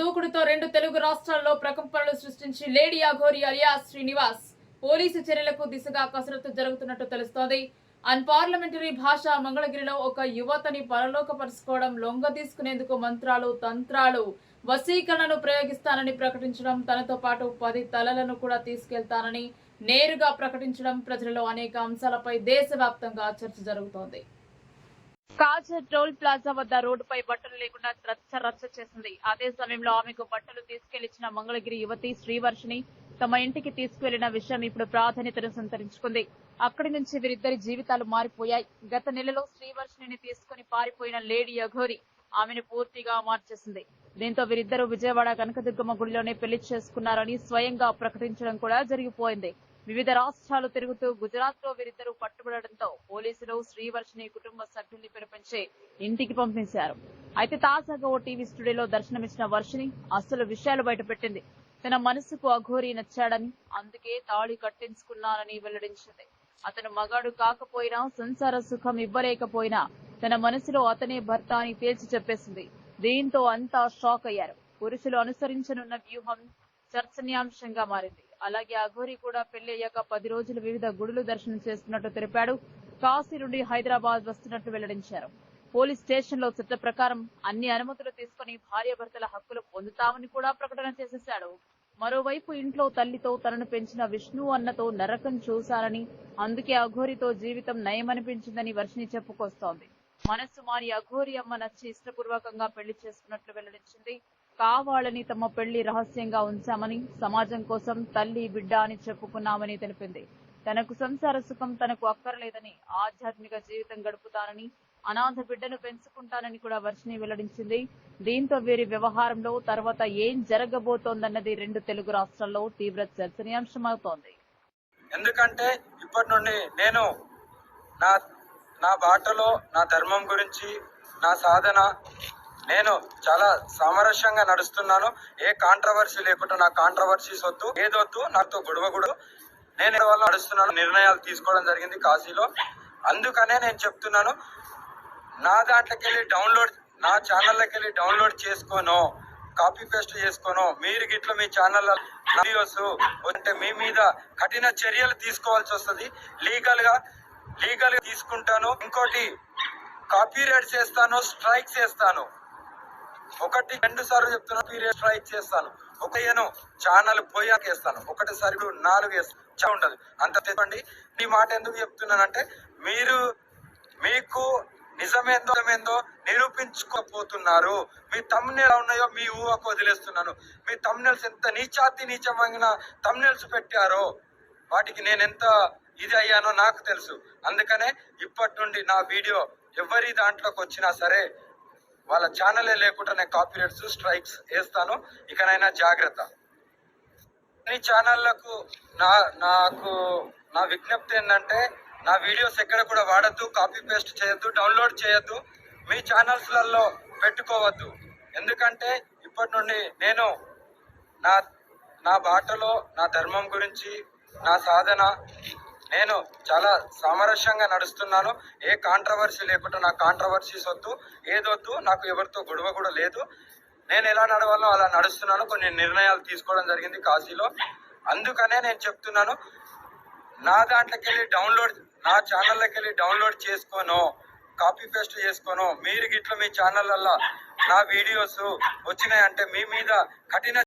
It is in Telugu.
దూకుడుతో రెండు తెలుగు రాష్ట్రాల్లో ప్రకంపనలు సృష్టించి lady Aghori alias Srinivas police చర్యలకు దిశగా కసరత్తు జరుగుతున్నట్టు తెలుస్తోంది. అన్పార్లమెంటరీ భాష మంగళగిరిలో ఒక యువతని పరలోకపరుచుకోవడం లొంగ తీసుకునేందుకు మంత్రాలు తంత్రాలు వశీకరణను ప్రయోగిస్తానని ప్రకటించడం తనతో పాటు పది తలలను కూడా తీసుకెళ్తానని నేరుగా ప్రకటించడం ప్రజలలో అనేక అంశాలపై దేశవ్యాప్తంగా చర్చ జరుగుతోంది. కాజర్ టోల్ ప్లాజా వద్ద రోడ్డుపై బట్టలు లేకుండా రచ్చ రచ్చ చేసింది. అదే సమయంలో ఆమెకు బట్టలు తీసుకెళ్ళిచ్చిన మంగళగిరి యువతి శ్రీవర్షిని తమ ఇంటికి తీసుకువెళ్ళిన విషయం ఇప్పుడు ప్రాధాన్యతను సంతరించుకుంది. అక్కడి నుంచి వీరిద్దరి జీవితాలు మారిపోయాయి. గత నెలలో శ్రీవర్షిని తీసుకుని పారిపోయిన లేడీ అఘోరి ఆమెను పూర్తిగా మార్చేసింది. దీంతో వీరిద్దరూ విజయవాడ కనకదుర్గమ్మ గుడిలోనే పెళ్ళి చేసుకున్నారని స్వయంగా ప్రకటించడం కూడా జరిగిపోయింది. వివిధ రాష్ట్రాలు తిరుగుతూ గుజరాత్లో వీరిద్దరూ పట్టుబడడంతో పోలీసులు శ్రీవర్షిని కుటుంబ సభ్యుల్ని పిలిపించి ఇంటికి పంపించారు. అయితే తాజాగా ఓ టీవీ స్టూడియోలో దర్శనమిచ్చిన వర్షిని అసలు విషయాలు బయటపెట్టింది. తన మనసుకు అఘోరి నచ్చాడని అందుకే తాళి కట్టించుకున్నానని వెల్లడించింది. అతను మగాడు కాకపోయినా సంసార సుఖం ఇవ్వలేకపోయినా తన మనసులో అతనే భర్త అని తేల్చి చెప్పేసింది. దీంతో అంతా షాక్ అయ్యారు. పురుషులు అనుసరించనున్న వ్యూహం చర్చనీయాంశంగా మారింది. అలాగే అఘోరి కూడా పెళ్ళి అయ్యాక పది రోజులు వివిధ గుడులు దర్శనం చేస్తున్నట్టు తెలిపాడు. కాశీ నుండి హైదరాబాద్ వస్తున్నట్టు వెల్లడించారు. పోలీస్ స్టేషన్లో చట్ట ప్రకారం అన్ని అనుమతులు తీసుకుని భార్యాభర్తల హక్కులు పొందుతామని కూడా ప్రకటన చేసేశాడు. మరోవైపు ఇంట్లో తల్లితో తనను పెంచిన విష్ణు అన్నతో నరకం చూశారని అందుకే అఘోరితో జీవితం నయమనిపించిందని వర్షిని చెప్పుకొస్తోంది. మనస్సు మారి అఘోరి అమ్మ నచ్చి ఇష్టపూర్వకంగా పెళ్ళి చేసుకున్నట్లు వెల్లడించింది. కావాలని తమ పెళ్ళి రహస్యంగా ఉంచామని సమాజం కోసం తల్లి బిడ్డ అని చెప్పుకున్నామని తెలిపింది. తనకు సంసార సుఖం తనకు అక్కర్లేదని ఆధ్యాత్మిక జీవితం గడుపుతానని అనాథ బిడ్డను పెంచుకుంటానని కూడా వర్షిని వెల్లడించింది. దీంతో వీరి వ్యవహారంలో తర్వాత ఏం జరగబోతోందన్నది రెండు తెలుగు రాష్ట్రాల్లో తీవ్ర చర్చనీయాంశమవుతోంది. ఎందుకంటే ఇప్పటి నుండి నేను నా నా బాటలో నా ధర్మం గురించి నా సాధన నేను చాలా సామరస్యంగా నడుస్తున్నాను. ఏ కాంట్రవర్సీ లేకుండా నా కాంట్రవర్సీస్ వద్దు ఏదొద్దు నాతో గొడవ కూడా. నేను వల్ల నడుస్తున్నాను? నిర్ణయాలు తీసుకోవడం జరిగింది కాశీలో. అందుకనే నేను చెప్తున్నాను నా దాంట్లోకి వెళ్ళి డౌన్లోడ్ నా ఛానల్లోకి వెళ్ళి డౌన్లోడ్ చేసుకోను. కాపీ పేస్ట్ చేసుకోను. మీరు గిట్ల మీ ఛానల్ వీడియోస్ అంటే మీ మీద కఠిన చర్యలు తీసుకోవాల్సి వస్తుంది. లీగల్గా లీగల్గా తీసుకుంటాను. ఇంకోటి కాపీ రైట్ చేస్తాను స్ట్రైక్ చేస్తాను. ఒకటి రెండు సార్లు చెప్తున్నా పీరియడ్ స్ట్రైక్ చేస్తాను? ఒక ఏను ఛానల్ పోయాక వేస్తాను. ఒకటిసారి ఇప్పుడు నాలుగు వేస్తాను ఉండదు. అంత చెప్పండి. మీ మాట ఎందుకు చెప్తున్నానంటే మీరు మీకు నిజమేందో నిజమేందో నిరూపించుకోపోతున్నారు. మీ తమ్నెల్ ఎలా ఉన్నాయో మీ ఊహకు వదిలేస్తున్నాను. మీ తమ్నెల్స్ ఎంత నీచాతి నీచమైన తమ్నెల్స్ పెట్టారో వాటికి నేను ఎంత ఇది అయ్యానో నాకు తెలుసు. అందుకనే ఇప్పటి నుండి నా వీడియో ఎవరి దాంట్లోకి వచ్చినా సరే వాళ్ళ ఛానలే లేకుండా నేను కాపీరేట్స్ స్ట్రైక్స్ వేస్తాను. ఇకనైనా జాగ్రత్త. ఈ ఛానళ్ళకు నా నాకు నా విజ్ఞప్తి ఏంటంటే నా వీడియోస్ ఎక్కడ కూడా వాడద్దు కాపీ పేస్ట్ చేయొద్దు డౌన్లోడ్ చేయొద్దు. మీ ఛానల్స్లలో పెట్టుకోవద్దు. ఎందుకంటే ఇప్పటి నుండి నేను నా నా బాటలో నా ధర్మం గురించి నా సాధన నేను చాలా సామరస్యంగా నడుస్తున్నాను. ఏ కాంట్రవర్సీ లేకుండా నా కాంట్రవర్సీస్ వద్దు. ఏదొద్దు నాకు ఎవరితో గొడవ కూడా లేదు. నేను ఎలా నడవాలో అలా నడుస్తున్నాను. కొన్ని నిర్ణయాలు తీసుకోవడం జరిగింది కాశీలో. అందుకనే నేను చెప్తున్నాను నా దాంట్లోకి వెళ్ళి డౌన్లోడ్ నా ఛానల్లోకి వెళ్ళి డౌన్లోడ్ చేసుకోను. కాపీ పేస్ట్ చేసుకోను. మీరు గిట్ల మీ ఛానళ్ళల్లో నా వీడియోస్ వచ్చినాయంటే మీ మీద కఠిన